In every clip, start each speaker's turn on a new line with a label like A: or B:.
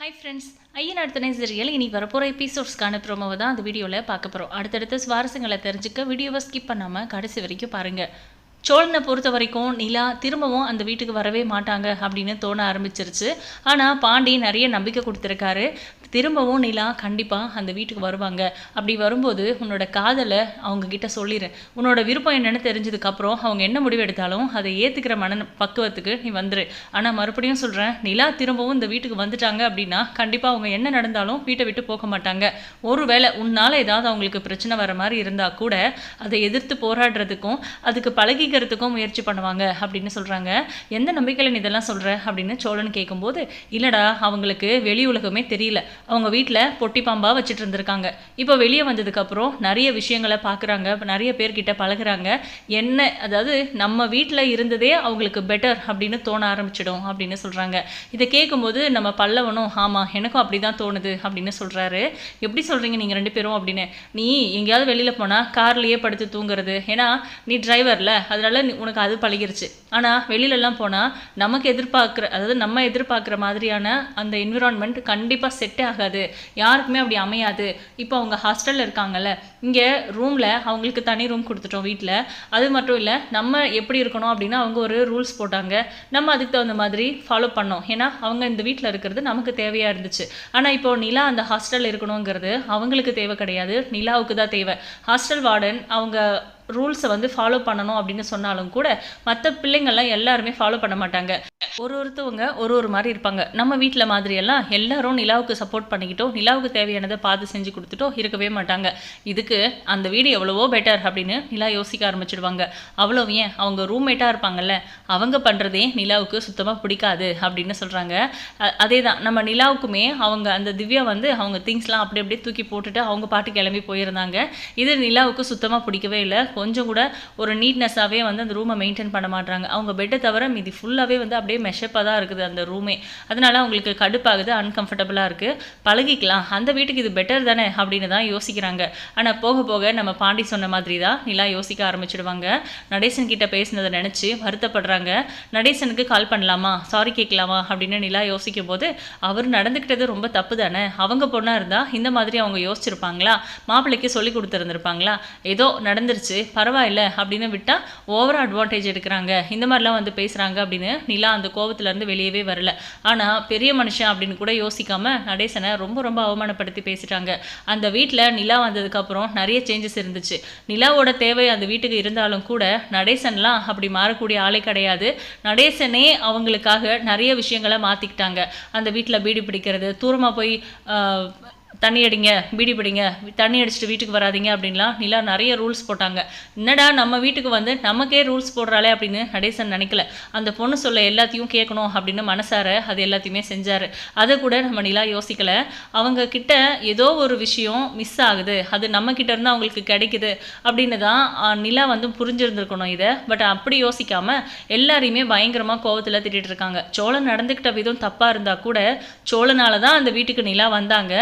A: Hi friends ஐயன் அடுத்த நேசரியல் இனி வரப்போகிற எபிசோட்ஸ்க்கான ப்ரோமோவை தான் அந்த வீடியோவில் பார்க்க போகிறோம் அடுத்தடுத்த சுவாரஸ்யங்களை தெரிஞ்சுக்க வீடியோவை ஸ்கிப் பண்ணாமல் கடைசி வரைக்கும் பாருங்கள் சோழனை பொறுத்த வரைக்கும் நிலா திரும்பவும் அந்த வீட்டுக்கு வரவே மாட்டாங்க அப்படின்னு தோண ஆரம்பிச்சிருச்சு. ஆனால் பாண்டி நிறைய நம்பிக்கை கொடுத்துருக்காரு. திரும்பவும் நிலா கண்டிப்பாக அந்த வீட்டுக்கு வருவாங்க. அப்படி வரும்போது உன்னோட காதலை அவங்க கிட்ட சொல்லிடு உன்னோட விருப்பம் என்னென்னு தெரிஞ்சதுக்கப்புறம் அவங்க என்ன முடிவு எடுத்தாலும் அதை ஏற்றுக்கிற மன பக்குவத்துக்கு நீ வந்துரு. ஆனால் மறுபடியும் சொல்கிறேன் நிலா திரும்பவும் இந்த வீட்டுக்கு வந்துட்டாங்க அப்படின்னா கண்டிப்பாக அவங்க என்ன நடந்தாலும் வீட்டை விட்டு போக மாட்டாங்க. ஒருவேளை உன்னால் ஏதாவது அவங்களுக்கு பிரச்சனை வர மாதிரி இருந்தால் கூட அதை எதிர்த்து போராடுறதுக்கும் அதுக்கு பழகிக்கிறதுக்கும் முயற்சி பண்ணுவாங்க அப்படின்னு சொல்கிறாங்க எந்த நம்பிக்கையில் நீ இதெல்லாம் சொல்கிற அப்படின்னு சோழன் கேட்கும்போது இல்லைடா அவங்களுக்கு வெளி உலகமே தெரியல. அவங்க வீட்டில் பொட்டி பாம்பாக வச்சுட்டு இருந்திருக்காங்க. இப்போ வெளியே வந்ததுக்கப்புறம் நிறைய விஷயங்களை பார்க்குறாங்க நிறைய பேர்கிட்ட பழகுறாங்க. என்ன அதாவது நம்ம வீட்டில் இருந்ததே அவங்களுக்கு பெட்டர் அப்படின்னு தோண ஆரம்பிச்சிடும் அப்படின்னு சொல்கிறாங்க இதை கேட்கும்போது நம்ம பல்லவனும் ஆமாம் எனக்கும் அப்படி தான் தோணுது அப்படின்னு சொல்கிறாரு எப்படி சொல்கிறீங்க நீங்கள் ரெண்டு பேரும் அப்படின்னு. நீ எங்கேயாவது வெளியில் போனால் கார்லேயே படுத்து தூங்குறது. ஏன்னா நீ டிரைவரில் அதனால் உனக்கு அது பழகிருச்சு. ஆனால் வெளியிலலாம் போனால் நமக்கு எதிர்பார்க்குற அதாவது நம்ம எதிர்பார்க்குற மாதிரியான அந்த என்விரான்மெண்ட் கண்டிப்பாக செட்டே ஆகாது. யாருக்குமே அப்படி அமையாது. இப்போ அவங்க ஹாஸ்டலில் இருக்காங்கல்ல இங்கே ரூமில் அவங்களுக்கு தனி ரூம் கொடுத்துட்டோம் வீட்டில் அது மட்டும் இல்லை நம்ம எப்படி இருக்கணும் அப்படின்னா அவங்க ஒரு ரூல்ஸ் போட்டாங்க. நம்ம அதுக்கு தகுந்த மாதிரி ஃபாலோ பண்ணோம். ஏன்னா அவங்க இந்த வீட்டில் இருக்கிறது நமக்கு தேவையாக இருந்துச்சு. ஆனால் இப்போ நிலா அந்த ஹாஸ்டலில் இருக்கணுங்கிறது அவங்களுக்கு தேவை கிடையாது. நிலாவுக்கு தான் தேவை. ஹாஸ்டல் வார்டன் அவங்க ரூல்ஸை வந்து ஃபாலோ பண்ணணும் அப்படின்னு சொன்னாலும் கூட மற்ற பிள்ளைங்கள்லாம் எல்லாருமே ஃபாலோ பண்ண மாட்டாங்க. ஒரு ஒருத்தவங்க ஒரு ஒரு மாதிரி இருப்பாங்க. நம்ம வீட்டில் மாதிரியெல்லாம் எல்லாரும் நிலாவுக்கு சப்போர்ட் பண்ணிக்கிட்டோம் நிலாவுக்கு தேவையானதை பார்த்து செஞ்சு கொடுத்துட்டோ இருக்கவே மாட்டாங்க. இதுக்கு அந்த வீடு எவ்வளவோ பெட்டர் அப்படின்னு நிலா யோசிக்க ஆரம்பிச்சிடுவாங்க. அவ்வளோ ஏன்? அவங்க ரூம்மேட்டாக இருப்பாங்கல்ல. அவங்க பண்ணுறதே நிலாவுக்கு சுத்தமாக பிடிக்காது அப்படின்னு சொல்கிறாங்க அதே தான் நம்ம நிலாவுக்குமே அவங்க அந்த திவ்யா வந்து அவங்க திங்ஸ்லாம் அப்படி அப்படியே தூக்கி போட்டுட்டு அவங்க பாட்டு கிளம்பி போயிருந்தாங்க. இது நிலாவுக்கு சுத்தமாக பிடிக்கவே இல்லை. கொஞ்சம் கூட ஒரு நீட்னஸாகவே வந்து அந்த ரூமை மெயின்டைன் பண்ண மாட்டாங்க அவங்க பெட்டை தவிர மீதி ஃபுல்லாகவே வந்து அப்படியே மெஷப்பாக தான் இருக்குது அந்த ரூமே அதனால அவங்களுக்கு கடுப்பாகுது அன்கம்ஃபர்டபுளாக இருக்குது பழகிக்கலாம். அந்த வீட்டுக்கு இது பெட்டர் தானே அப்படின்னு தான் யோசிக்கிறாங்க. ஆனால் போக போக நம்ம பாண்டி சொன்ன மாதிரி தான் நிலா யோசிக்க ஆரம்பிச்சிடுவாங்க. நடேசன் கிட்ட பேசினதை நினச்சி வருத்தப்படுறாங்க. நடேசனுக்கு கால் பண்ணலாமா? சாரி கேட்கலாமா? அப்படின்னு நிலா யோசிக்கும் போது அவர் நடந்துக்கிட்டது ரொம்ப தப்பு தானே? அவங்க பொண்ணாக இருந்தால் இந்த மாதிரி அவங்க யோசிச்சிருப்பாங்களா? மாப்பிள்ளைக்கு சொல்லி கொடுத்துருந்துருப்பாங்களா? ஏதோ நடந்துருச்சு. பரவாயில்ல அப்படின்னு விட்டால் ஓவர் அட்வான்டேஜ் எடுக்கிறாங்க. இந்த மாதிரிலாம் வந்து பேசுகிறாங்க அப்படின்னு நிலா அந்த கோவத்துலேருந்து வெளியவே வரல. ஆனால் பெரிய மனுஷன் அப்படின்னு கூட யோசிக்காமல் நடேசனை ரொம்ப ரொம்ப அவமானப்படுத்தி பேசிட்டாங்க. அந்த வீட்டில் நிலா வந்ததுக்கப்புறம் நிறைய சேஞ்சஸ் இருந்துச்சு. நிலாவோட தேவை அந்த வீட்டுக்கு இருந்தாலும் கூட நடேசன்லாம் அப்படி மாறக்கூடிய ஆளே கிடையாது. நடேசனே அவங்களுக்காக நிறைய விஷயங்களை மாற்றிக்கிட்டாங்க அந்த வீட்டில் பீடி பிடிக்கிறது தூரமாக போய் தண்ணி அடிங்க பீடி பிடிங்க தண்ணி அடிச்சுட்டு வீட்டுக்கு வராதீங்க அப்படின்லாம் நிலா நிறைய ரூல்ஸ் போட்டாங்க. என்னடா நம்ம வீட்டுக்கு வந்து நமக்கே ரூல்ஸ் போடுறாளே அப்படின்னு நடேசன் நினைக்கல. அந்த பொண்ணு சொல்ல எல்லாத்தையும் கேட்கணும் அப்படின்னு மனசார அது எல்லாத்தையுமே செஞ்சார். அதை கூட நம்ம நிலா யோசிக்கல. அவங்க கிட்ட ஏதோ ஒரு விஷயம் மிஸ் ஆகுது. அது நம்ம கிட்ட இருந்து அவங்களுக்கு கிடைக்குது அப்படின்னு தான் நிலா வந்து புரிஞ்சிருந்துருக்கணும் இதை. பட் அப்படி யோசிக்காம எல்லாரையுமே பயங்கரமாக கோவத்தில் திட்டிட்டு இருக்காங்க. சோழன் நடந்துக்கிட்ட விதம் தப்பாக இருந்தால் கூட சோழனால தான் அந்த வீட்டுக்கு நிலா வந்தாங்க.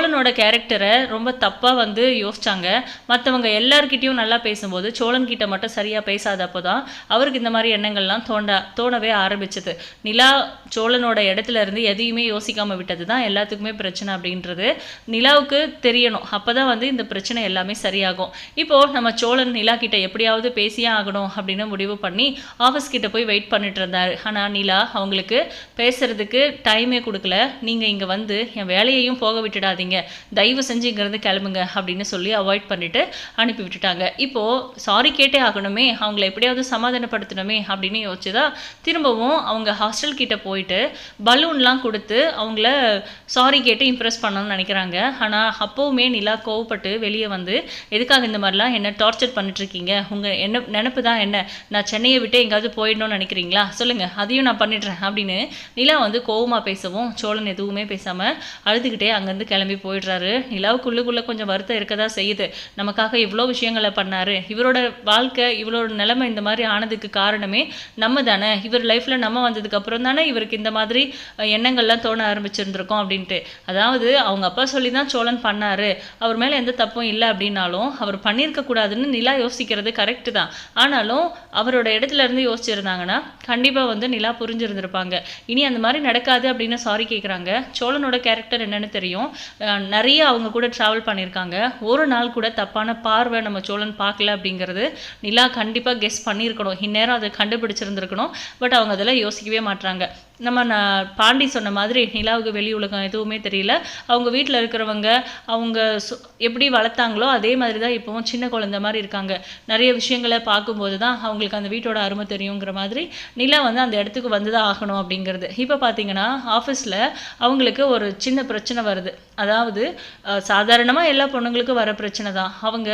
A: சோழனோட கேரக்டரை ரொம்ப தப்பாக வந்து யோசிச்சாங்க. மற்றவங்க எல்லார்கிட்டயும் நல்லா பேசும்போது சோழன் கிட்ட மட்டும் பேசாத பேசாதப்போ தான் அவருக்கு இந்த மாதிரி எண்ணங்கள்லாம் தோண்ட தோணவே ஆரம்பிச்சது. நிலா சோழனோட இடத்துல இருந்து எதையுமே யோசிக்காமல் விட்டது தான் எல்லாத்துக்குமே பிரச்சனை அப்படின்றது நிலாவுக்கு தெரியணும். அப்போ தான் வந்து இந்த பிரச்சனை எல்லாமே சரியாகும். இப்போது நம்ம சோழன் நிலா கிட்ட எப்படியாவது பேசியே ஆகணும் அப்படின்னு முடிவு பண்ணி ஆஃபீஸ் கிட்ட போய் வெயிட் பண்ணிட்டு இருந்தார். ஆனால் நிலா அவங்களுக்கு பேசுறதுக்கு டைமே கொடுக்கல. நீங்கள் இங்கே வந்து என் வேலையையும் போக விட்டுடாதீங்க. தயவு செஞ்சு இங்கிருந்து கிளம்புங்க அப்படின்னு சொல்லி அவாய்ட் பண்ணிவிட்டு அனுப்பி விட்டுட்டாங்க. இப்போது சாரி கேட்டே ஆகணுமே அவங்கள எப்படியாவது சமாதானப்படுத்தணுமே அப்படின்னு யோசிச்சுதா திரும்பவும் அவங்க ஹாஸ்டல் கிட்டே போயிட்டு பலூன்லாம் கொடுத்து அவங்கள சாரி கேட்டு இம்ப்ரெஸ் பண்ணணும்னு நினைக்கிறாங்க. ஆனால் அப்போவுமே நிலா கோவப்பட்டு வெளியே வந்து எதுக்காக இந்த மாதிரிலாம் என்ன டார்ச்சர் பண்ணிட்டு இருக்கீங்க உங்கள் என்ன நினப்பு தான் என்ன? நான் சென்னையை விட்டு எங்கேயாவது போயிடணும்னு நினைக்கிறீங்களா? சொல்லுங்கள் அதையும் நான் பண்ணிடுறேன். அப்படின்னு நிலா வந்து கோவமாக பேசவும் சோழன் எதுவுமே பேசாமல் அழுதுகிட்டே அங்கேருந்து கிளம்பி போயிடுறாரு. நிலாவுக்குள்ளுக்குள்ளே கொஞ்சம் வருத்தம் இருக்க தான் செய்யுது. நமக்காக இவ்வளோ விஷயங்களை பண்ணார். இவரோட வாழ்க்கை இவரோட நிலைமை இந்த மாதிரி ஆனதுக்கு காரணமே நம்ம தானே. இவர் லைஃப்பில் நம்ம வந்ததுக்கு அப்புறம் தானே இவருக்கு இந்த மாதிரி எண்ணங்கள்லாம் தோண ஆரம்பிச்சிருந்திருக்கோம் அப்படின்ட்டு. அதாவது அவங்க அப்பா சொல்லி தான் சோழன் பண்ணாரு. அவர் மேலே எந்த தப்பும் இல்லை அப்படின்னாலும் அவர் பண்ணியிருக்க கூடாதுன்னு நிலா யோசிக்கிறது கரெக்டு தான். ஆனாலும் அவரோட இடத்துல இருந்து யோசிச்சிருந்தாங்கன்னா கண்டிப்பாக வந்து நிலா புரிஞ்சிருந்திருப்பாங்க. இனி அந்த மாதிரி நடக்காது அப்படின்னு சாரி கேட்குறாங்க சோழனோட கேரக்டர் என்னன்னு தெரியும். நிறைய அவங்க கூட ட்ராவல் பண்ணியிருக்காங்க. ஒரு நாள் கூட தப்பான பார்வை நம்ம சோழன் பார்க்கல அப்படிங்கிறது நிலா கண்டிப்பாக கெஸ் பண்ணியிருக்கணும். இந்நேரம் அதை கண்டுபிடிச்சிருந்துருக்கணும். பட் அவங்க அதெல்லாம் யோசிக்கவே மாட்றாங்க. நம்ம நான் பாண்டி சொன்ன மாதிரி நிலாவுக்கு வெளி உலகம் எதுவுமே தெரியல. அவங்க வீட்டில் இருக்கிறவங்க அவங்க சு- எப்படி வளர்த்தாங்களோ அதே மாதிரி தான் இப்போவும் சின்ன குழந்தை மாதிரி இருக்காங்க. நிறைய விஷயங்களை பார்க்கும்போது தான் அவங்களுக்கு அந்த வீட்டோட அருமை தெரியுங்கிற மாதிரி நிலா வந்து அந்த இடத்துக்கு வந்து தான் ஆகணும் அப்படிங்கிறது. இப்போ பார்த்தீங்கன்னா ஆஃபீஸில் அவங்களுக்கு ஒரு சின்ன பிரச்சனை வருது. அதாவது சாதாரணமாக எல்லா பொண்ணுங்களுக்கும் வர பிரச்சனை தான். அவங்க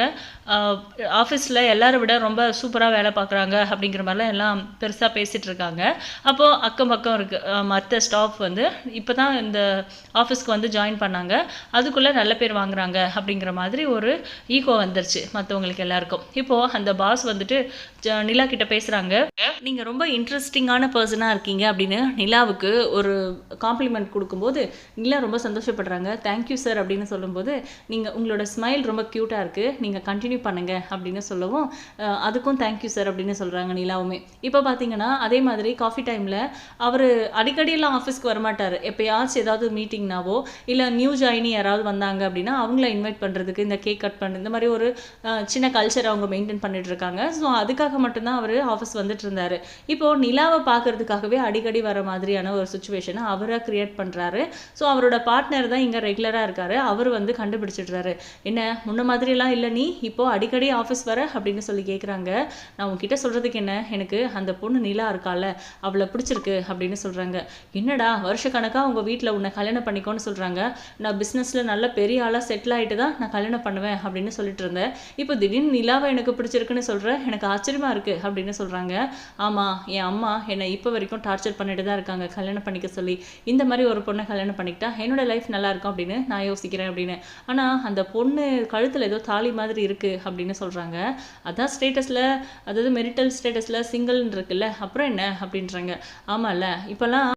A: ஆஃபீஸில் எல்லாரை விட ரொம்ப சூப்பராக வேலை பார்க்குறாங்க அப்படிங்கிற மாதிரிலாம் எல்லாம் பெருசாக பேசிகிட்டு இருக்காங்க. அப்போது அக்கம் பக்கம் இருக்குது மற்ற ஸ்டாஃப் வந்து இப்போ தான் இந்த ஆஃபீஸ்க்கு வந்து ஜாயின் பண்ணாங்க. அதுக்குள்ளே நல்ல பேர் வாங்குறாங்க அப்படிங்கிற மாதிரி ஒரு ஈகோ வந்துருச்சு மற்றவங்களுக்கு எல்லாருக்கும். இப்போது அந்த பாஸ் வந்துட்டு ஜ- நிலா கிட்ட பேசுகிறாங்க நீங்கள் ரொம்ப இன்ட்ரெஸ்டிங்கான பர்சனாக இருக்கீங்க அப்படின்னு நிலாவுக்கு ஒரு காம்ப்ளிமெண்ட் கொடுக்கும்போது நிலா ரொம்ப சந்தோஷப்படுறாங்க. தேங்க்யூ சார் அப்படின்னு சொல்லும்போது நீங்கள் உங்களோட ஸ்மைல் ரொம்ப க்யூட்டாக இருக்குது நீங்கள் கண்டினியூ பண்ணுங்க அப்படின்னு சொல்லவும் அதுக்கும் தேங்க்யூ சார் அப்படின்னு சொல்கிறாங்க நிலாவுமே. இப்போ பார்த்தீங்கன்னா அதே மாதிரி காஃபி டைமில் அவர் அடிக்கடியெல்லாம் ஆஃபீஸ்க்கு வரமாட்டார். எப்போயாச்சும் ஏதாவது மீட்டிங்னாவோ இல்லை நியூ ஜாயினி யாராவது வந்தாங்க அப்படின்னா அவங்கள இன்வைட் பண்ணுறதுக்கு இந்த கேக் கட் பண்ணு இந்த மாதிரி ஒரு சின்ன கல்ச்சர் அவங்க மெயின்டைன் பண்ணிட்டு இருக்காங்க ஸோ அதுக்காக மட்டும்தான் அவர் ஆஃபீஸ் வந்துட்டு இருந்தார் இப்போ நிலாவை பார்க்கறதுக்காகவே அடிக்கடி வர மாதிரியான ஒரு சுச்சுவேஷனை அவராக கிரியேட் பண்ணுறாரு ஸோ அவரோட பார்ட்னர் தான் இங்கே ரெகுலராக இருக்காரு. அவர் வந்து கண்டுபிடிச்சிடுறாரு. என்ன முன்ன மாதிரிலாம் இல்லை நீ? இப்போ அடிக்கடி ஆஃபீஸ் வர? அப்படின்னு சொல்லி கேட்குறாங்க நான் உங்ககிட்ட சொல்கிறதுக்கு என்ன? எனக்கு அந்த பொண்ணு நிலா இருக்கால. அவளை பிடிச்சிருக்கு அப்படின்னு சொல்கிறேன் சொல்கிறாங்க என்னடா வருஷக்கணக்காக உங்கள் வீட்டில் உன்னை கல்யாணம் பண்ணிக்கோன்னு சொல்கிறாங்க நான் பிஸ்னஸில் நல்ல பெரிய ஆளாக செட்டில் ஆகிட்டு தான் நான் கல்யாணம் பண்ணுவேன் அப்படின்னு சொல்லிட்டு இருந்தேன். இப்போ திடீர்னு நிலாவை எனக்கு பிடிச்சிருக்குன்னு சொல்கிறேன் எனக்கு ஆச்சரியமாக இருக்குது அப்படின்னு சொல்கிறாங்க ஆமாம் என் அம்மா என்னை இப்போ வரைக்கும் டார்ச்சர் பண்ணிட்டு தான் இருக்காங்க கல்யாணம் பண்ணிக்க சொல்லி. இந்த மாதிரி ஒரு பொண்ணை கல்யாணம் பண்ணிக்கிட்டா என்னோட லைஃப் நல்லா இருக்கும் அப்படின்னு நான் யோசிக்கிறேன் அப்படின்னு. ஆனால் அந்த பொண்ணு கழுத்தில் ஏதோ தாலி மாதிரி இருக்குது அப்படின்னு சொல்கிறாங்க அதான் ஸ்டேட்டஸில் அதாவது மெரிட்டல் ஸ்டேட்டஸில் சிங்கிள்னு இருக்குல்ல அப்புறம் என்ன அப்படின்றாங்க. ஆமாம்ல இப்போல்லாம்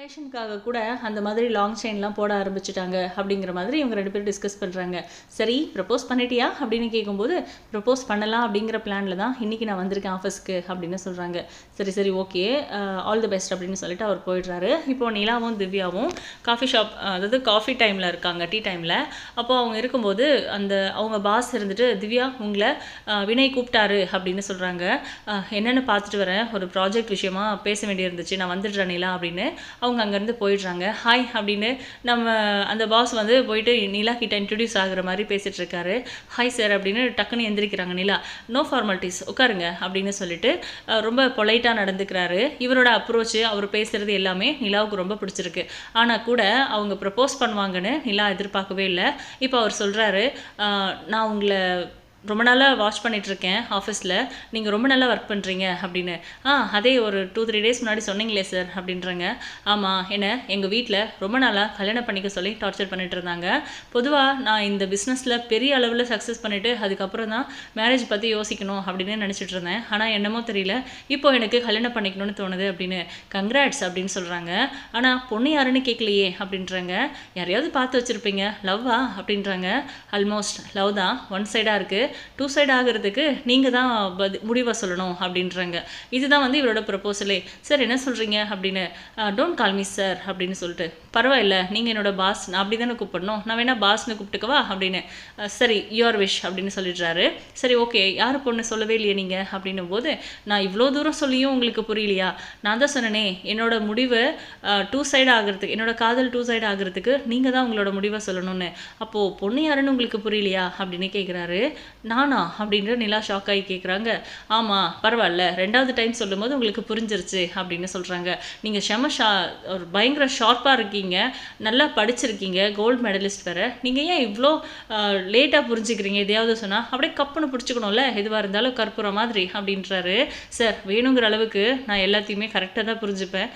A: ஃபேஷனுக்காக கூட அந்த மாதிரி லாங் செயின்லாம் போட ஆரம்பிச்சிட்டாங்க அப்படிங்கிற மாதிரி இவங்க ரெண்டு பேரும் டிஸ்கஸ் பண்ணுறாங்க சரி ப்ரப்போஸ் பண்ணிட்டியா? அப்படின்னு கேட்கும்போது ப்ரப்போஸ் பண்ணலாம் அப்படிங்கிற பிளானில் தான் இன்றைக்கி நான் வந்திருக்கேன் ஆஃபீஸ்க்கு அப்படின்னு சொல்கிறாங்க சரி சரி ஓகே ஆல் தி பெஸ்ட் அப்படின்னு சொல்லிட்டு அவர் போயிடுறாரு. இப்போ நிலாவும் திவ்யாவும் காஃபி ஷாப் அதாவது காஃபி டைமில் இருக்காங்க டீ டைமில் அப்போ அவங்க இருக்கும்போது அந்த அவங்க பாஸ் இருந்துட்டு திவ்யா உங்களை வினய் கூப்பிட்டாரு அப்படின்னு சொல்கிறாங்க என்னென்னு பார்த்துட்டு வரேன். ஒரு ப்ராஜெக்ட் விஷயமா பேச வேண்டியிருந்துச்சு. நான் வந்துடுறேன் நிலா அப்படின்னு. அவங்க அங்கேருந்து போயிடுறாங்க. ஹாய் அப்படின்னு நம்ம அந்த பாஸ் வந்து போயிட்டு நிலா கிட்ட இன்ட்ரடியூஸ் ஆகுற மாதிரி பேசிகிட்டு இருக்காரு ஹாய் சார் அப்படின்னு டக்குன்னு எந்திரிக்கிறாங்க. நிலா நோ ஃபார்மாலிட்டிஸ் உட்காருங்க அப்படின்னு சொல்லிட்டு ரொம்ப பொலைட்டாக நடந்துக்கிறாரு. இவரோட அப்ரோச்சு அவர் பேசுகிறது எல்லாமே நிலாவுக்கு ரொம்ப பிடிச்சிருக்கு. ஆனால் கூட அவங்க ப்ரப்போஸ் பண்ணுவாங்கன்னு நிலா எதிர்பார்க்கவே இல்லை. இப்போ அவர் சொல்கிறாரு நான் உங்களை ரொம்ப நாளாக வாட்ச் பண்ணிகிட்ருக்கேன் ஆஃபீஸில் நீங்கள் ரொம்ப நல்லா ஒர்க் பண்ணுறீங்க அப்படின்னு. ஆ அதே ஒரு டூ த்ரீ டேஸ் முன்னாடி சொன்னீங்களே சார் அப்படின்றாங்க. ஆமாம் என்ன எங்கள் வீட்டில் ரொம்ப நாளாக கல்யாணம் பண்ணிக்க சொல்லி டார்ச்சர் பண்ணிகிட்டு இருந்தாங்க. பொதுவாக நான் இந்த பிஸ்னஸில் பெரிய அளவில் சக்ஸஸ் பண்ணிவிட்டு அதுக்கப்புறம் தான் மேரேஜ் பற்றி யோசிக்கணும் அப்படின்னு நினச்சிட்டு இருந்தேன். ஆனால் என்னமோ தெரியல. இப்போ எனக்கு கல்யாணம் பண்ணிக்கணும்னு தோணுது அப்படின்னு. கங்க்ராட்ஸ் அப்படின்னு சொல்கிறாங்க ஆனால் பொண்ணு யாருன்னு கேட்கலையே அப்படின்றாங்க. யாரையாவது பார்த்து வச்சுருப்பீங்க. லவ்வா அப்படின்றாங்க. ஆல்மோஸ்ட் லவ் தான். ஒன் சைடாக இருக்குது டூ சைட் ஆகிறதுக்கு நீங்கள் தான் பதி முடிவை சொல்லணும் அப்படின்றாங்க. இதுதான் வந்து இவரோட ப்ரப்போசலே சார் என்ன சொல்கிறீங்க அப்படின்னு டோன்ட் கால் மீ சார் அப்படின்னு சொல்லிட்டு. பரவாயில்ல நீங்கள் என்னோட பாஸ் நான் அப்படி தானே கூப்பிடணும். நான் வேணா பாஸ்னு கூப்பிட்டுக்கவா அப்படின்னு. சரி யுவர் விஷ் அப்படின்னு சொல்லிடுறாரு. சரி ஓகே யார் பொண்ணு சொல்லவே இல்லையே நீங்கள் அப்படின்னும் போது நான் இவ்வளோ தூரம் சொல்லியும் உங்களுக்கு புரியலையா? நான் தான் சொன்னனே என்னோட முடிவு டூ சைடு ஆகிறதுக்கு என்னோட காதல் டூ சைடு ஆகிறதுக்கு நீங்கள் தான் உங்களோட முடிவை சொல்லணும்னு. அப்போது பொண்ணு யாருன்னு உங்களுக்கு புரியலையா? அப்படின்னு கேட்குறாரு நானா அப்படின்ற நிலா ஷாக் ஆகி கேட்குறாங்க ஆமாம் பரவாயில்ல. ரெண்டாவது டைம் சொல்லும்போது உங்களுக்கு புரிஞ்சிருச்சு அப்படின்னு சொல்கிறாங்க நீங்கள் செம ஷா ஒரு பயங்கர ஷார்ப்பாக இருக்கீங்க. நல்லா படிச்சிருக்கீங்க. கோல்டு மெடலிஸ்ட் வேறு. நீங்கள் ஏன் இவ்வளோ லேட்டாக புரிஞ்சுக்கிறீங்க? எதையாவது சொன்னால் அப்படியே கப்புன்னு பிடிச்சிக்கணும்ல? எதுவாக இருந்தாலும் கற்பூரம் மாதிரி அப்படின்றாரு. சார் வேணுங்கிற அளவுக்கு நான் எல்லாத்தையுமே கரெக்டாக தான் புரிஞ்சுப்பேன்.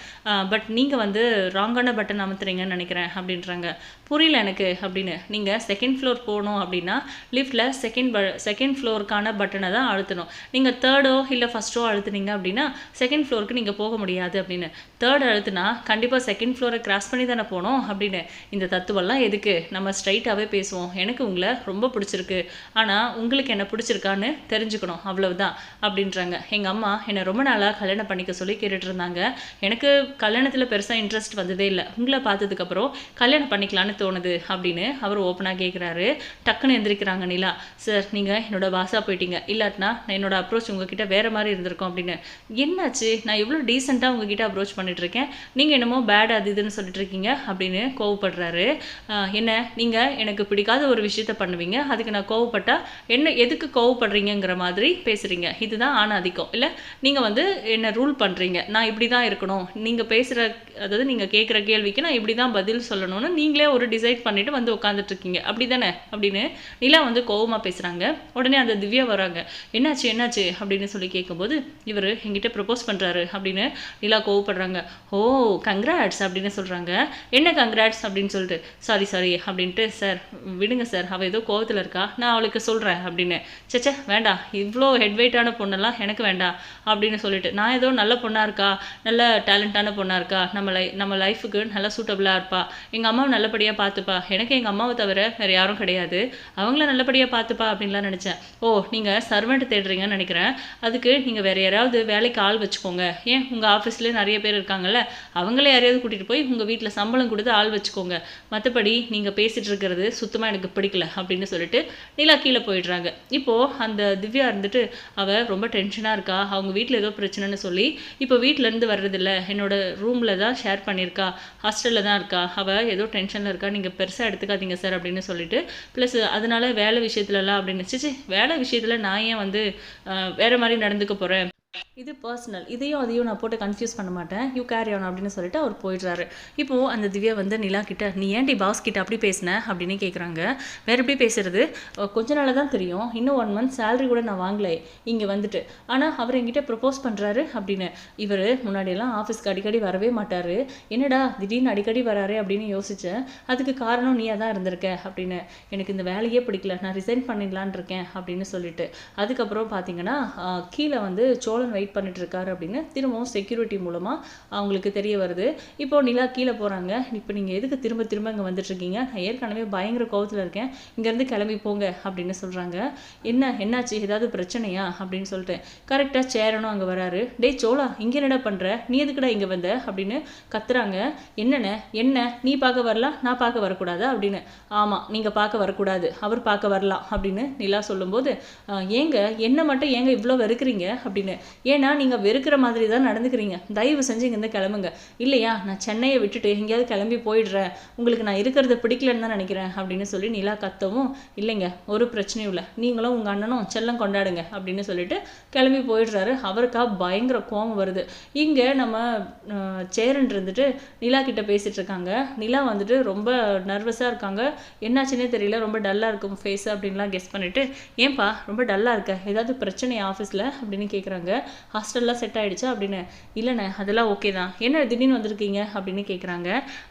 A: பட் நீங்கள் வந்து ராங்கான பட்டன் அமுத்துறீங்கன்னு நினைக்கிறேன் அப்படின்றாங்க. புரியல எனக்கு அப்படின்னு. நீங்கள் செகண்ட் ஃப்ளோர் போகணும் அப்படின்னா லிஃப்ட்டில் செகண்ட் ப செகண்ட் ஃப்ளோருக்கான பட்டனை தான் அழுத்தணும். நீங்கள் தேர்டோ இல்லை ஃபஸ்ட்டோ அழுத்துனீங்க அப்படின்னா செகண்ட் ஃப்ளோருக்கு நீங்கள் போக முடியாது அப்படின்னு. தேர்ட் அழுத்துனா கண்டிப்பாக செகண்ட் ஃப்ளோரை கிராஸ் பண்ணி தானே போகணும் அப்படின்னு. இந்த தத்துவம்லாம் எதுக்கு? நம்ம ஸ்ட்ரைட்டாகவே பேசுவோம். எனக்கு உங்களை ரொம்ப பிடிச்சிருக்கு. ஆனால் உங்களுக்கு என்ன பிடிச்சிருக்கான்னு தெரிஞ்சுக்கணும். அவ்வளவுதான் அப்படின்றாங்க. எங்கள் அம்மா என்னை ரொம்ப நாளாக கல்யாணம் பண்ணிக்க சொல்லி கேட்டுட்டு இருந்தாங்க. எனக்கு கல்யாணத்தில் பெருசாக இன்ட்ரெஸ்ட் வந்ததே இல்லை. உங்களை பார்த்ததுக்கப்புறம் கல்யாணம் பண்ணிக்கலான்னு தோணுது அப்படின்னு அவர் ஓப்பனாக கேட்குறாரு டக்குன்னு எந்திரிக்கிறாங்க நிலா. சார் நீங்கள் நீங்கள் என்னோட பாஸாக போயிட்டீங்க. இல்லாட்டினா நான் என்னோட அப்ரோச் உங்ககிட்ட வேறு மாதிரி இருந்திருக்கும் அப்படின்னு. என்னாச்சு? நான் எவ்வளோ டீசெண்டாக உங்ககிட்ட அப்ரோச் பண்ணிட்டுருக்கேன். நீங்கள் என்னமோ பேட் அது இதுன்னு சொல்லிட்டு இருக்கீங்க அப்படின்னு கோவப்படுறாரு. என்ன? நீங்கள் எனக்கு பிடிக்காத ஒரு விஷயத்த பண்ணுவீங்க. அதுக்கு நான் கோவப்பட்டால் என்ன எதுக்கு கோவப்படுறீங்கங்கிற மாதிரி பேசுகிறீங்க இதுதான் ஆணாதிக்கம். இல்லை நீங்கள் வந்து என்ன ரூல் பண்ணுறீங்க நான் இப்படி தான் இருக்கணும். நீங்கள் பேசுகிற அதாவது நீங்கள் கேட்குற கேள்விக்கு நான் இப்படி தான் பதில் சொல்லணும்னு நீங்களே ஒரு டிசைட் பண்ணிவிட்டு வந்து உட்காந்துட்டு இருக்கீங்க அப்படி தானே அப்படின்னு நிலா வந்து கோவமாக பேசுகிறாங்க உடனே அந்த திவ்யா வராங்க. என்னாச்சு என்னாச்சு? அப்படின்னு சொல்லி கேட்கும்போது இவர் என்கிட்ட ப்ரப்போஸ் பண்ணுறாரு அப்படின்னு நிலா கோவப்படுறாங்க. ஓ கங்க்ராட்ஸ் அப்படின்னு சொல்கிறாங்க என்ன கங்க்ராட்ஸ் அப்படின்னு சொல்லிட்டு சாரி சாரி அப்படின்ட்டு சார் விடுங்க சார் அவள் ஏதோ கோவத்தில் இருக்கா. நான் அவளுக்கு சொல்கிறேன் அப்படின்னு. சேச்சே வேண்டாம் இவ்வளோ ஹெட்வெயிட்டான பொண்ணெல்லாம் எனக்கு வேண்டாம் அப்படின்னு சொல்லிட்டு நான் ஏதோ நல்ல பொண்ணாக இருக்கா? நல்ல டேலண்டான பொண்ணாக இருக்கா? நம்ம லை நம்ம லைஃபுக்கு நல்லா சூட்டபுளாக இருப்பா? எங்கள் அம்மாவை நல்லபடியாக பார்த்துப்பா. எனக்கு எங்கள் அம்மாவை தவிர வேறு யாரும் கிடையாது. அவங்கள நல்லபடியாக பார்த்துப்பா அப்படின்லாம் நினச்சேன். ஓ நீங்கள் சர்வெண்ட் தேடுறீங்கன்னு நினைக்கிறேன். அதுக்கு நீங்கள் வேறு யாராவது வேலைக்கு ஆள் வச்சுக்கோங்க. ஏன்? உங்கள் ஆஃபீஸ்லேயே நிறைய பேர் இருக்காங்கல்ல? அவங்கள யாரையாவது கூட்டிகிட்டு போய் உங்கள் வீட்டில் சம்பளம் கொடுத்து ஆள் வச்சுக்கோங்க. மற்றபடி நீங்கள் பேசிகிட்டு இருக்கிறது சுத்தமாக எனக்கு பிடிக்கல அப்படின்னு சொல்லிட்டு நிலா கீழே போயிடுறாங்க. இப்போது அந்த திவ்யா இருந்துட்டு அவள் ரொம்ப டென்ஷனாக இருக்கா? அவங்க வீட்டில் ஏதோ பிரச்சனைன்னு சொல்லி இப்போ வீட்டிலேருந்து வர்றதில்ல. என்னோட ரூமில் தான் ஷேர் பண்ணியிருக்கா. ஹாஸ்டலில் தான் இருக்கா. அவள் ஏதோ டென்ஷனில் இருக்கா. நீங்கள் பெருசாக எடுத்துக்காதீங்க சார் அப்படின்னு சொல்லிட்டு. ப்ளஸ் அதனால வேலை விஷயத்துலலாம் அப்படின்னு சிச்சி வேலை விஷயத்தில் நான் ஏன் வந்து வேறு மாதிரி நடந்துக்க போகிறேன் இது பர்சனல் இதையும் அதையும் நான் போட்டு கன்ஃபியூஸ் பண்ண மாட்டேன். யூ கேரி ஆன் அப்படின்னு சொல்லிட்டு அவர் போயிடுறாரு. இப்போது அந்த திவ்யா வந்து நிலா கிட்ட நீ ஏன்டி பாஸ் கிட்ட அப்படி பேசின? அப்படின்னு கேட்குறாங்க வேற எப்படி பேசுறது? கொஞ்ச நாள் தான் தெரியும். இன்னும் ஒன் மந்த் சேலரி கூட நான் வாங்கல. இங்கே வந்துட்டு. ஆனால் அவர் என்கிட்ட ப்ரப்போஸ் பண்ணுறாரு அப்படின்னு. இவர் முன்னாடியெல்லாம் ஆஃபீஸ்க்கு அடிக்கடி வரவே மாட்டார். என்னடா திடீர்னு அடிக்கடி வராரு? அப்படின்னு யோசித்தேன் அதுக்கு காரணம் நீயாக தான் இருந்திருக்க? அப்படின்னு. எனக்கு இந்த வேலையே பிடிக்கல. நான் ரிசைன் பண்ணிடலான் இருக்கேன். அப்படின்னு சொல்லிட்டு. அதுக்கப்புறம் பார்த்தீங்கன்னா கீழே வந்து சோழன் வெயிட் பண்ணிட்டு இருக்காரு அப்படின்னு திரும்பவும் செக்யூரிட்டி மூலமாக அவங்களுக்கு தெரிய வருது. இப்போ நிலா கீழே போகிறாங்க இப்போ நீங்கள் எதுக்கு திரும்ப திரும்ப இங்கே வந்துட்டு இருக்கீங்க நான் ஏற்கனவே பயங்கர கோவத்தில் இருக்கேன். இங்கேருந்து கிளம்பி போங்க அப்படின்னு சொல்கிறாங்க என்ன என்னாச்சு? ஏதாவது பிரச்சனையா? அப்படின்னு சொல்லிட்டு. கரெக்டாக சேரனும் அங்கே வராரு. டேய் சோழா இங்கே என்னடா பண்ணுற நீ எதுக்குடா இங்கே வந்த? அப்படின்னு கத்துறாங்க. என்னென்ன என்ன? நீ பார்க்க வரலாம் நான் பார்க்க வரக்கூடாதா? அப்படின்னு. ஆமாம் நீங்கள் பார்க்க வரக்கூடாது. அவர் பார்க்க வரலாம். அப்படின்னு நிலா சொல்லும்போது ஏங்க என்ன மட்டும் ஏங்க இவ்வளோ வெறுக்கிறீங்க? அப்படின்னு ஏன்னா நீங்கள் வெறுக்கிற மாதிரி தான் நடந்துக்கிறீங்க. தயவு செஞ்சு இங்கேருந்து கிளம்புங்க. இல்லையா நான் சென்னையை விட்டுட்டு எங்கேயாவது கிளம்பி போயிடுறேன். உங்களுக்கு நான் இருக்கிறத பிடிக்கலன்னு தான் நினைக்கிறேன் அப்படின்னு சொல்லி நிலா கத்தவும் இல்லைங்க ஒரு பிரச்சனையும் இல்லை. நீங்களும் உங்கள் அண்ணனும் செல்லம் கொண்டாடுங்க அப்படின்னு சொல்லிட்டு கிளம்பி போயிடுறாரு. அவருக்கா பயங்கர கோவம் வருது. இங்கே நம்ம சேரன் இருந்துட்டு நிலா கிட்ட பேசிட்டு இருக்காங்க. நிலா வந்துட்டு ரொம்ப நர்வஸாக இருக்காங்க. என்னாச்சுன்னே தெரியல ரொம்ப டல்லாக இருக்கும் ஃபேஸ் அப்படின்லாம் கெஸ் பண்ணிட்டு ஏன்பா ரொம்ப டல்லாக இருக்க? ஏதாவது பிரச்சனை ஆஃபீஸில் அப்படின்னு கேட்குறாங்க ஹாஸ்டல்லாம் செட் ஆகிடுச்சா அப்படின்னு. இல்லைண்ணே அதெல்லாம் ஓகே தான். என்ன திடீர்னு வந்திருக்கீங்க அப்படின்னு கேட்குறாங்க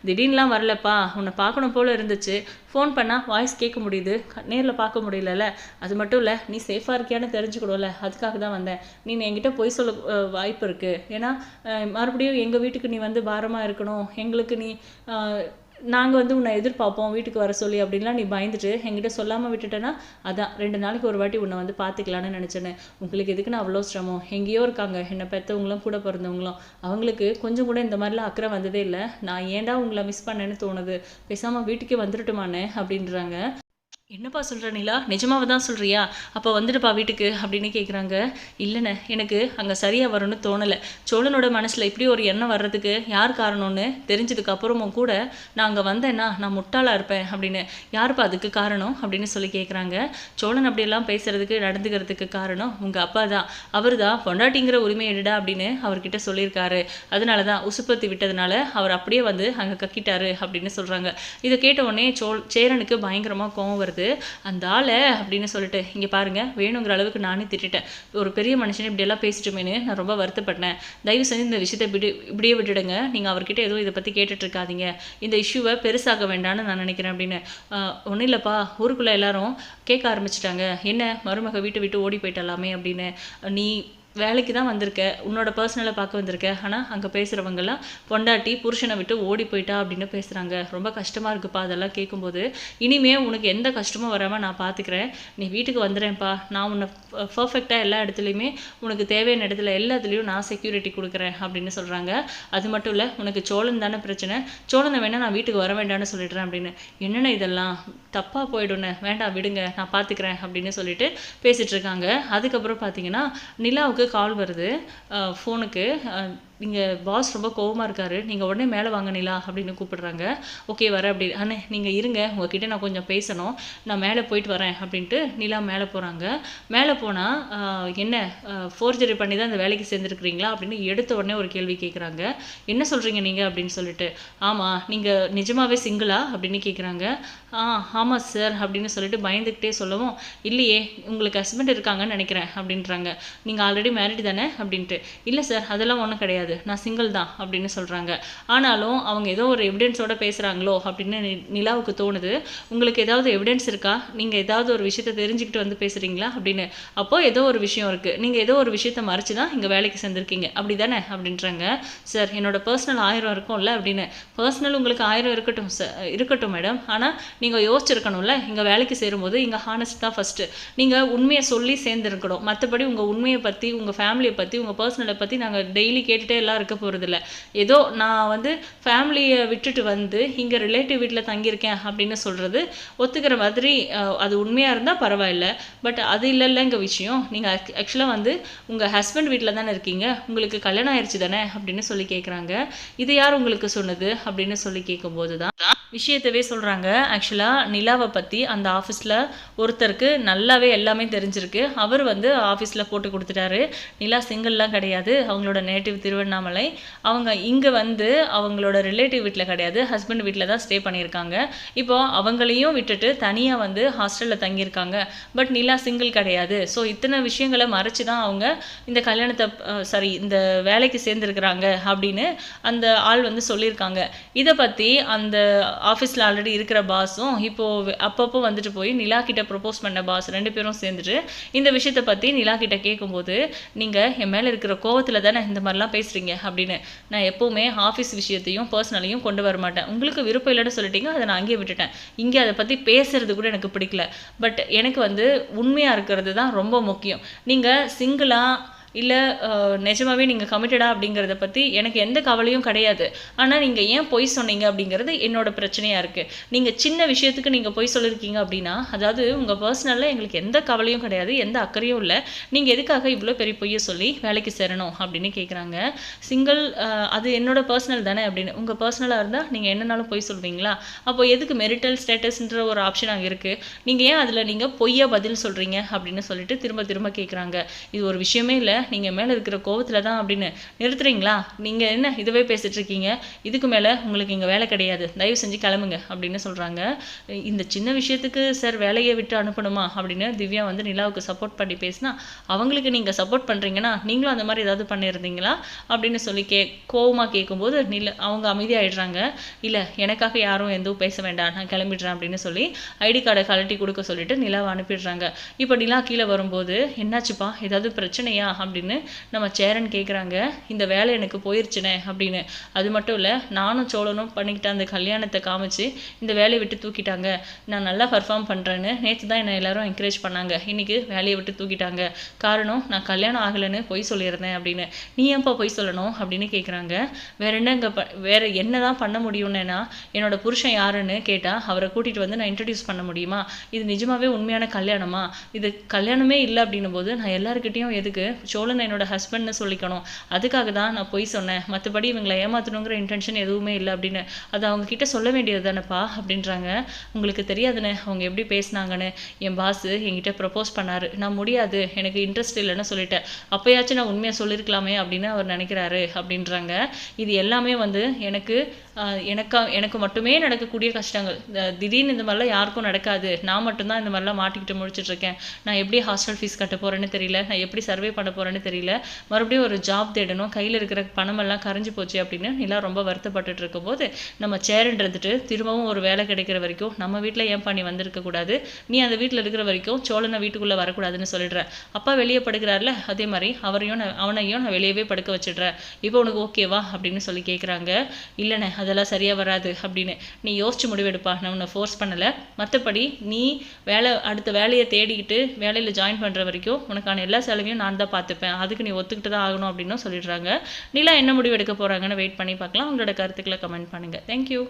A: திடீர்னுலாம் வரலப்பா உன்னை பார்க்கணும் போல் இருந்துச்சு. ஃபோன் பண்ணால் வாய்ஸ் கேட்க முடியுது. நேரில் பார்க்க முடியலல்ல. அது மட்டும் இல்லை நீ சேஃபாக இருக்கியான்னு தெரிஞ்சுக்கணும்ல. அதுக்காக தான் வந்தேன். நீ என்கிட்ட பொய் சொல்ல வாய்ப்பு இருக்குது ஏன்னா மறுபடியும் எங்கள் வீட்டுக்கு நீ வந்து பாரமாக இருக்கணும். எங்களுக்கு நீ நாங்கள் வந்து உன்னை எதிர்பார்ப்போம் வீட்டுக்கு வர சொல்லி அப்படின்லாம் நீ பயந்துட்டு எங்கிட்ட சொல்லாமல் விட்டுட்டேன்னா அதான் ரெண்டு நாளைக்கு ஒரு வாட்டி உன்னை வந்து பார்த்துக்கலான்னு நினச்சேன்னு. உங்களுக்கு எதுக்குன்னு அவ்வளோ சிரமம்? எங்கேயோ இருக்காங்க என்னை பெற்றவங்களும் கூட பிறந்தவங்களும். அவங்களுக்கு கொஞ்சம் கூட இந்த மாதிரிலாம் அக்கறை வந்ததே இல்லை. நான் ஏன்டா உங்களை மிஸ் பண்ணேன்னு தோணுது. பேசாமல் வீட்டுக்கே வந்துடட்டுமானே அப்படின்றாங்க. என்னப்பா சொல்கிற நிலா? நிஜமாவை தான் சொல்கிறியா அப்போ வந்துடுப்பா வீட்டுக்கு அப்படின்னு கேட்குறாங்க இல்லைண்ணே எனக்கு அங்கே சரியாக வரும்னு தோணலை. சோழனோட மனசில் இப்படி ஒரு எண்ணம் வர்றதுக்கு யார் காரணம்னு தெரிஞ்சதுக்கு அப்புறமும் கூட நான் அங்கே வந்தேன்னா நான் முட்டாளாக இருப்பேன் அப்படின்னு. யாருப்பா அதுக்கு காரணம்? அப்படின்னு சொல்லி கேட்குறாங்க சோழன் அப்படியெல்லாம் பேசுகிறதுக்கு நடந்துக்கிறதுக்கு காரணம் உங்கள் அப்பா தான். அவர் தான் பொண்டாட்டிங்கிற உரிமை எடுடா அப்படின்னு அவர்கிட்ட சொல்லியிருக்காரு. அதனால தான் உசுப்பத்தி விட்டதுனால அவர் அப்படியே வந்து அங்கே கக்கிட்டாரு அப்படின்னு சொல்கிறாங்க இதை கேட்ட உடனே சோழ் சேரனுக்கு பயங்கரமாக கோவம் வருது. அந்த ஆளை அப்படின்னு சொல்லிட்டு இங்கே பாருங்க வேணுங்கிற அளவுக்கு நானே திட்டிட்டேன். ஒரு பெரிய மனுஷன் இப்படியெல்லாம் பேசிட்டுமேனு நான் ரொம்ப வருத்தப்பட்டேன். தயவு செஞ்சு இந்த விஷயத்தை இப்படி இப்படியே விட்டுடுங்க. நீங்கள் அவர்கிட்ட எதுவும் இதை பற்றி கேட்டுட்டு இருக்காதீங்க. இந்த இஷ்யூவை பெருசாக்க வேண்டாம்னு நான் நினைக்கிறேன் அப்படின்னு. ஒன்றும் இல்லைப்பா. ஊருக்குள்ளே எல்லாரும் கேட்க ஆரம்பிச்சிட்டாங்க. என்ன? மருமக வீட்டை விட்டு ஓடி போயிட்டலாமே அப்படின்னு. நீ வேலைக்கு தான் வந்திருக்க உன்னோட பர்சனலை பார்க்க வந்திருக்க. ஆனால் அங்கே பேசுகிறவங்கெல்லாம் பொண்டாட்டி புருஷனை விட்டு ஓடி போயிட்டா அப்படின்னு பேசுகிறாங்க ரொம்ப கஷ்டமாக இருக்குப்பா அதெல்லாம் கேட்கும்போது இனிமே உனக்கு எந்த கஷ்டமும் வராமல் நான் பார்த்துக்கிறேன் நீ வீட்டுக்கு வந்துடுறேன்ப்பா. நான் உன்னை பர்ஃபெக்டாக எல்லா இடத்துலையுமே உனக்கு தேவையான இடத்துல எல்லாத்துலேயும் நான் செக்யூரிட்டி கொடுக்குறேன் அப்படின்னு சொல்கிறாங்க அது மட்டும் இல்லை உனக்கு சோழன் தானே பிரச்சனை. சோழனை வேணால் நான் வீட்டுக்கு வர வேண்டாம்னு சொல்லிடுறேன் அப்படின்னு. என்னென்ன இதெல்லாம்? தப்பாக போயிடுன்னு வேண்டாம் விடுங்க. நான் பார்த்துக்கிறேன் அப்படின்னு சொல்லிட்டு பேசிகிட்டு இருக்காங்க. அதுக்கப்புறம் பார்த்தீங்கன்னா நிலாவுக்கு கால் வருது ஃபோனுக்கு நீங்கள் பாஸ் ரொம்ப கோவமாக இருக்காரு. நீங்கள் உடனே மேலே வாங்க நிலா அப்படின்னு கூப்பிடுறாங்க. ஓகே வரேன் அப்படி. அண்ணே நீங்கள் இருங்க. உங்ககிட்ட நான் கொஞ்சம் பேசணும். நான் மேலே போயிட்டு வரேன் அப்படின்ட்டு நிலா மேலே போகிறாங்க மேலே போனால் என்ன? ஃபோர்ஜரி பண்ணி தான் இந்த வேலைக்கு சேர்ந்துருக்குறீங்களா? அப்படின்னு எடுத்த உடனே ஒரு கேள்வி கேட்குறாங்க என்ன சொல்கிறீங்க நீங்கள் அப்படின்னு சொல்லிட்டு ஆமாம் நீங்கள் நிஜமாகவே சிங்கிளா அப்படின்னு கேட்குறாங்க ஆ ஆமாம் சார் அப்படின்னு சொல்லிட்டு பயந்துக்கிட்டே சொல்லவும் இல்லையே உங்களுக்கு ஹஸ்பண்ட் இருக்காங்கன்னு நினைக்கிறேன் அப்படின்றாங்க. நீங்கள் ஆல்ரெடி மேரிட் தானே? அப்படின்ட்டு. இல்லை சார் அதெல்லாம் ஒன்றும் கிடையாது. நான் சிங்கிள் தான் அப்படின்னு சொல்கிறாங்க ஆனாலும் அவங்க ஏதோ ஒரு எவிடென்ஸோட பேசுகிறாங்களோ அப்படின்னு நிலாவுக்கு தோணுது. உங்களுக்கு ஏதாவது எவிடன்ஸ் இருக்கா? நீங்கள் ஏதாவது ஒரு விஷயத்த தெரிஞ்சுக்கிட்டு வந்து பேசுகிறீங்களா அப்படின்னு. அப்போது ஏதோ ஒரு விஷயம் இருக்குது நீங்கள் ஏதோ ஒரு விஷயத்த மறைச்சு தான் இங்கே வேலைக்கு சேர்ந்துருக்கீங்க. அப்படி தானே அப்படின்றாங்க. சார் என்னோட பர்சனல் ஆயிரம் இருக்கும்ல அப்படின்னு. பர்சனல் உங்களுக்கு ஆயிரம் இருக்கட்டும் சார் இருக்கட்டும் மேடம் ஆனால் நீங்கள் யோசிச்சிருக்கணும்ல. இங்கே வேலைக்கு சேரும்போது இங்கே ஹானஸ்ட் தான் ஃபஸ்ட்டு நீங்கள் உண்மையை சொல்லி சேர்ந்துருக்கணும். மற்றபடி உங்கள் உண்மையை பற்றி உங்கள் ஃபேமிலியை பற்றி உங்கள் பர்சனலை பற்றி நாங்கள் டெய்லி கேட்டுகிட்டே எல்லாம் இருக்க போகிறதில்ல ஏதோ நான் வந்து ஃபேமிலியை விட்டுட்டு வந்து இங்கே ரிலேட்டிவ் வீட்டில் தங்கியிருக்கேன் அப்படின்னு சொல்கிறது ஒத்துக்கிற மாதிரி அது உண்மையாக இருந்தால் பரவாயில்ல. பட் அது இல்லைல்லங்க விஷயம். நீங்கள் ஆக்சுவலாக வந்து உங்கள் ஹஸ்பண்ட் வீட்டில் தானே இருக்கீங்க. உங்களுக்கு கல்யாணம் ஆயிடுச்சு தானே அப்படின்னு சொல்லி கேட்குறாங்க இது யார் உங்களுக்கு சொன்னது அப்படின்னு சொல்லி கேட்கும்போது தான் விஷயத்தவே சொல்கிறாங்க ஆக்சுவலாக நிலாவை பற்றி அந்த ஆஃபீஸில் ஒருத்தருக்கு நல்லாவே எல்லாமே தெரிஞ்சிருக்கு. அவர் வந்து ஆஃபீஸில் போட்டு கொடுத்துட்டாரு. நிலா சிங்கிள்லாம் கிடையாது. அவங்களோட நேட்டிவ் திருவண்ணாமலை அவங்க இங்கே வந்து அவங்களோட ரிலேட்டிவ் வீட்டில் கிடையாது ஹஸ்பண்ட் வீட்டில் தான் ஸ்டே பண்ணியிருக்காங்க. இப்போ அவங்களையும் விட்டுட்டு தனியாக வந்து ஹாஸ்டலில் தங்கியிருக்காங்க. பட் நிலா சிங்கிள் கிடையாது. ஸோ இத்தனை விஷயங்களை மறைச்சு தான் அவங்க இந்த கல்யாணத்தை சாரி இந்த வேலைக்கு சேர்ந்துருக்குறாங்க அப்படின்னு அந்த ஆள் வந்து சொல்லியிருக்காங்க. இதை பற்றி அந்த ஆஃபீஸில் ஆல்ரெடி இருக்கிற பாஸும் இப்போது அப்பப்போ வந்துட்டு போய் நிலா கிட்ட ப்ரொப்போஸ் பண்ண பாஸ் ரெண்டு பேரும் சேர்ந்துட்டு இந்த விஷயத்தை பற்றி நிலா கிட்ட கேட்கும்போது நீங்கள் என் மேலே இருக்கிற கோவத்தில் தானே இந்த மாதிரிலாம் பேசுகிறீங்க அப்படின்னு. நான் எப்போவுமே ஆஃபீஸ் விஷயத்தையும் பர்சனலையும் கொண்டு வர மாட்டேன். உங்களுக்கு விருப்பம் இல்லைன்னு சொல்லிட்டீங்க அதை நான் அங்கேயே விட்டுட்டேன். இங்கே அதை பற்றி பேசுறது கூட எனக்கு பிடிக்கல. பட் எனக்கு வந்து உண்மையாக இருக்கிறது தான் ரொம்ப முக்கியம். நீங்கள் சிங்கிளாக இல்லை நிஜமாகவே நீங்கள் கமிட்டடா அப்படிங்கிறத பற்றி எனக்கு எந்த கவலையும் கிடையாது. ஆனால் நீங்கள் ஏன் பொய் சொன்னீங்க அப்படிங்கிறது என்னோட பிரச்சனையாக இருக்குது நீங்கள் சின்ன விஷயத்துக்கு நீங்கள் பொய் சொல்லியிருக்கீங்க அப்படின்னா அதாவது உங்கள் பர்சனலில் எங்களுக்கு எந்த கவலையும் கிடையாது எந்த அக்கறையும் இல்லை. நீங்கள் எதுக்காக இவ்வளோ பெரிய பொய்யை சொல்லி வேலைக்கு சேரணும் அப்படின்னு கேட்குறாங்க சிங்கிள் அது என்னோட பர்சனல் தானே அப்படின்னு. உங்கள் பர்சனலாக இருந்தால் நீங்கள் என்னனாலும் பொய் சொல்வீங்களா? அப்போ எதுக்கு மெரிட்டல் ஸ்டேட்டஸ்ன்ற ஒரு ஆப்ஷன் அங்கே இருக்குது நீங்கள் ஏன் அதில் நீங்கள் பொய்யா பதில் சொல்கிறீங்க அப்படின்னு சொல்லிட்டு திரும்ப திரும்ப கேட்குறாங்க இது ஒரு விஷயமே இல்லை. நீங்கள் மேலே இருக்கிற கோவத்தில் தான் அப்படின்னு நிறுத்துறீங்களா? நீங்கள் என்ன இதுவே பேசிட்டு இருக்கீங்க? இதுக்கு மேலே உங்களுக்கு இங்கே வேலை கிடையாது. தயவு செஞ்சு கிளம்புங்க அப்படின்னு சொல்கிறாங்க இந்த சின்ன விஷயத்துக்கு சார் வேலையை விட்டு அனுப்பணுமா அப்படின்னு திவ்யா வந்து நிலாவுக்கு சப்போர்ட் பண்ணி பேசினா அவங்களுக்கு நீங்கள் சப்போர்ட் பண்ணுறீங்கன்னா நீங்களும் அந்த மாதிரி ஏதாவது பண்ணியிருந்தீங்களா அப்படின்னு சொல்லி கே கோவமாக கேட்கும்போது நில அவங்க அமைதியாகிடுறாங்க இல்லை எனக்காக யாரும் எதுவும் பேச வேண்டாம். நான் கிளம்பிடுறேன். அப்படின்னு சொல்லி ஐடி கார்டை கழட்டி கொடுக்க சொல்லிட்டு நிலாவை அனுப்பிடுறாங்க. இப்போ நிலா கீழே வரும்போது என்னாச்சுப்பா? ஏதாவது பிரச்சனையா? அப்படின்னு அப்படின்னு நம்ம சேரன் கேட்குறாங்க இந்த வேலை எனக்கு போயிருச்சுனே அப்படின்னு. அது மட்டும் இல்லை நானும் சோழனும் பண்ணிக்கிட்ட அந்த கல்யாணத்தை காமிச்சு இந்த வேலையை விட்டு தூக்கிட்டாங்க. நான் நல்லா பர்ஃபார்ம் பண்ணுறேன்னு நேற்று தான் என்னை எல்லாரும் என்கரேஜ் பண்ணாங்க. இன்றைக்கி வேலையை விட்டு தூக்கிட்டாங்க. காரணம் நான் கல்யாணம் ஆகலைன்னு பொய் சொல்லியிருந்தேன் அப்படின்னு. நீ ஏன்ப்பா பொய் சொல்லணும் அப்படின்னு கேட்குறாங்க வேற என்னங்க ப வேற என்ன தான் பண்ண முடியும்னா என்னோட புருஷன் யாருன்னு கேட்டால் அவரை கூட்டிகிட்டு வந்து நான் இன்ட்ரடியூஸ் பண்ண முடியுமா? இது நிஜமாவே உண்மையான கல்யாணமா? இது கல்யாணமே இல்லை அப்படின்னும் போது நான் எல்லாருக்கிட்டேயும் எதுக்கு? சோழன் என்னோட ஹஸ்பண்ட்னு சொல்லிக்கணும். அதுக்காக தான் நான் பொய் சொன்னேன். மற்றபடி இவங்களை ஏமாற்றணுங்கிற இன்டென்ஷன் எதுவுமே இல்லை அப்படின்னு. அது அவங்க கிட்ட சொல்ல வேண்டியது தானேப்பா அப்படின்றாங்க. உங்களுக்கு தெரியாதுண்ணே அவங்க எப்படி பேசுனாங்கன்னு என் பாஸ் என்கிட்ட ப்ரப்போஸ் பண்ணாரு. நான் முடியாது எனக்கு இன்ட்ரெஸ்ட் இல்லைன்னு சொல்லிட்டேன். அப்போயாச்சும் நான் உண்மையாக சொல்லியிருக்கலாமே அப்படின்னு அவர் நினைக்கிறாரு அப்படின்றாங்க. இது எல்லாமே வந்து எனக்கு எனக்கா எனக்கு மட்டுமே நடக்கக்கூடிய கஷ்டங்கள். திடீர்னு இந்த மாதிரிலாம் யாருக்கும் நடக்காது. நான் மட்டும்தான் இந்த மாதிரிலாம் மாட்டிக்கிட்டு முடிச்சிட்ருக்கேன் நான் எப்படி ஹாஸ்டல் ஃபீஸ் கட்ட போகிறேன்னு தெரியல. நான் எப்படி சர்வே பண்ண போகிறேன்னு தெரியல. மறுபடியும் ஒரு ஜாப் தேடணும். கையில் இருக்கிற பணமெல்லாம் கரைஞ்சி போச்சு அப்படின்னு நிலா ரொம்ப வருத்தப்பட்டுட்டு இருக்கும்போது நம்ம சேருன்றதுட்டு திரும்பவும் ஒரு வேலை கிடைக்கிற வரைக்கும் நம்ம வீட்டில் ஏன் பண்ணி வந்திருக்கக்கூடாது நீ அந்த வீட்டில் இருக்கிற வரைக்கும் சோழனை வீட்டுக்குள்ளே வரக்கூடாதுன்னு சொல்லிடுற. அப்பா வெளியே படுக்கிறார்ல அதே மாதிரி அவரையும் நான் அவனையும் நான் வெளியவே படுக்க வச்சிடுறேன் இப்போ உனக்கு ஓகேவா அப்படின்னு சொல்லி கேட்குறாங்க இல்லைண்ணே அதெல்லாம் சரியாக வராது அப்படின்னு. நீ யோசிச்சு முடிவெடுப்பா. நான் உன்னை ஃபோர்ஸ் பண்ணலை. மற்றபடி நீ வேலை அடுத்த வேலையை தேடிக்கிட்டு வேலையில் ஜாயின் பண்ணுற வரைக்கும் உனக்கான எல்லா செலவையும் நான் தான் பார்த்து பார்த்துப்பேன். அதுக்கு நீ ஒத்துக்கிட்டு தான் ஆகணும் அப்படின்னு சொல்லிடுறாங்க. நிலா என்ன முடிவு எடுக்க போகிறாங்கன்னு வெயிட் பண்ணி பார்க்கலாம். உங்களோட கருத்துக்களை கமெண்ட் பண்ணுங்கள் தேங்க்யூ